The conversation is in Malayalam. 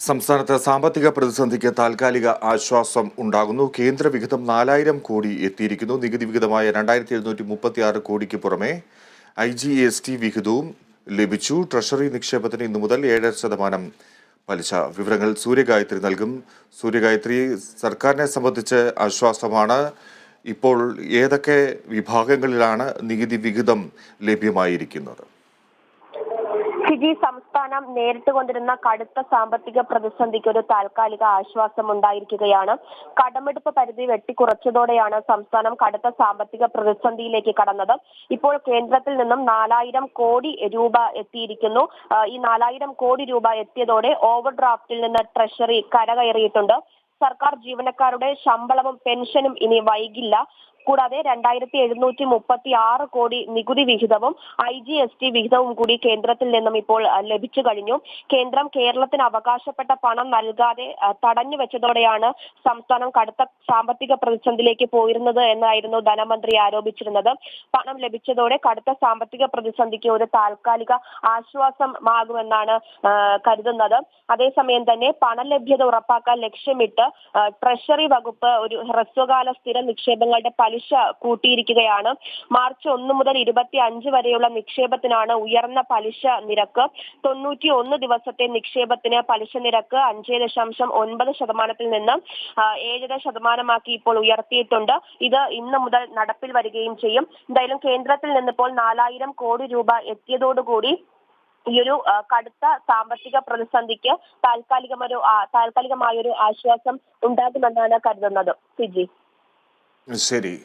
സംസ്ഥാനത്ത് സാമ്പത്തിക പ്രതിസന്ധിക്ക് താൽക്കാലിക ആശ്വാസം ഉണ്ടാകുന്നു. കേന്ദ്ര വിഹിതം നാലായിരം കോടി എത്തിയിരിക്കുന്നു. നികുതി വിഹിതമായ രണ്ടായിരത്തി എഴുന്നൂറ്റി മുപ്പത്തി ആറ് കോടിക്ക് പുറമെ ഐ ജി എസ് ടി വിഹിതവും ലഭിച്ചു. ട്രഷറി നിക്ഷേപത്തിന് ഇന്നു മുതൽ ഏഴര ശതമാനം പലിശ. വിവരങ്ങൾ സൂര്യഗായത്രി നൽകും. സൂര്യഗായത്രി സർക്കാരിനെ സംബന്ധിച്ച് ആശ്വാസമാണ്. ഇപ്പോൾ ഏതൊക്കെ വിഭാഗങ്ങളിലാണ് നികുതി വിഹിതം ലഭ്യമായിരിക്കുന്നത്? ഫിജി സംസ്ഥാനം നേരിട്ട് കൊണ്ടിരുന്ന കടുത്ത സാമ്പത്തിക പ്രതിസന്ധിക്ക് ഒരു താൽക്കാലിക ആശ്വാസം ഉണ്ടായിരിക്കുകയാണ്. കടമെടുപ്പ് പരിധി വെട്ടിക്കുറച്ചതോടെയാണ് സംസ്ഥാനം കടുത്ത സാമ്പത്തിക പ്രതിസന്ധിയിലേക്ക് കടന്നത്. ഇപ്പോൾ കേന്ദ്രത്തിൽ നിന്നും നാലായിരം കോടി രൂപ എത്തിയിരിക്കുന്നു. ഈ നാലായിരം കോടി രൂപ എത്തിയതോടെ ഓവർ ഡ്രാഫ്റ്റിൽ നിന്ന് ട്രഷറി കരകയറിയിട്ടുണ്ട്. സർക്കാർ ജീവനക്കാരുടെ ശമ്പളവും പെൻഷനും ഇനി വൈകില്ല. കൂടാതെ രണ്ടായിരത്തി എഴുന്നൂറ്റി മുപ്പത്തി ആറ് കോടി നികുതി വിഹിതവും ഐ ജി എസ് ടി വിഹിതവും കൂടി കേന്ദ്രത്തിൽ നിന്നും ഇപ്പോൾ ലഭിച്ചു കഴിഞ്ഞു. കേന്ദ്രം കേരളത്തിന് അവകാശപ്പെട്ട പണം നൽകാതെ തടഞ്ഞു വെച്ചതോടെയാണ് സംസ്ഥാനം കടുത്ത സാമ്പത്തിക പ്രതിസന്ധിയിലേക്ക് പോയിരുന്നത് എന്നായിരുന്നു ധനമന്ത്രി ആരോപിച്ചിരുന്നത്. പണം ലഭിച്ചതോടെ കടുത്ത സാമ്പത്തിക പ്രതിസന്ധിക്ക് ഒരു താൽക്കാലിക ആശ്വാസമാകുമെന്നാണ് കരുതുന്നത്. അതേസമയം തന്നെ പണലഭ്യത ഉറപ്പാക്കാൻ ലക്ഷ്യമിട്ട് ട്രഷറി വകുപ്പ് ഒരു ഹ്രസ്വകാല സ്ഥിര നിക്ഷേപങ്ങളുടെ പലിശ കൂട്ടിയിരിക്കുകയാണ്. മാർച്ച് ഒന്ന് മുതൽ ഇരുപത്തി അഞ്ച് വരെയുള്ള നിക്ഷേപത്തിനാണ് ഉയർന്ന പലിശ നിരക്ക്. തൊണ്ണൂറ്റി ഒന്ന് ദിവസത്തെ നിക്ഷേപത്തിന് പലിശ നിരക്ക് അഞ്ച് ദശാംശം ഒൻപത് ശതമാനത്തിൽ നിന്ന് ഏഴര ശതമാനമാക്കി ഇപ്പോൾ ഉയർത്തിയിട്ടുണ്ട്. ഇത് ഇന്ന് മുതൽ നടപ്പിൽ വരികയും ചെയ്യും. എന്തായാലും കേന്ദ്രത്തിൽ നിന്നിപ്പോൾ നാലായിരം കോടി രൂപ എത്തിയതോടുകൂടി ഈ ഒരു കടുത്ത സാമ്പത്തിക പ്രതിസന്ധിക്ക് താൽക്കാലികമൊരു താൽക്കാലികമായൊരു ആശ്വാസം ഉണ്ടാകുമെന്നാണ് കരുതുന്നത്. Fiji city.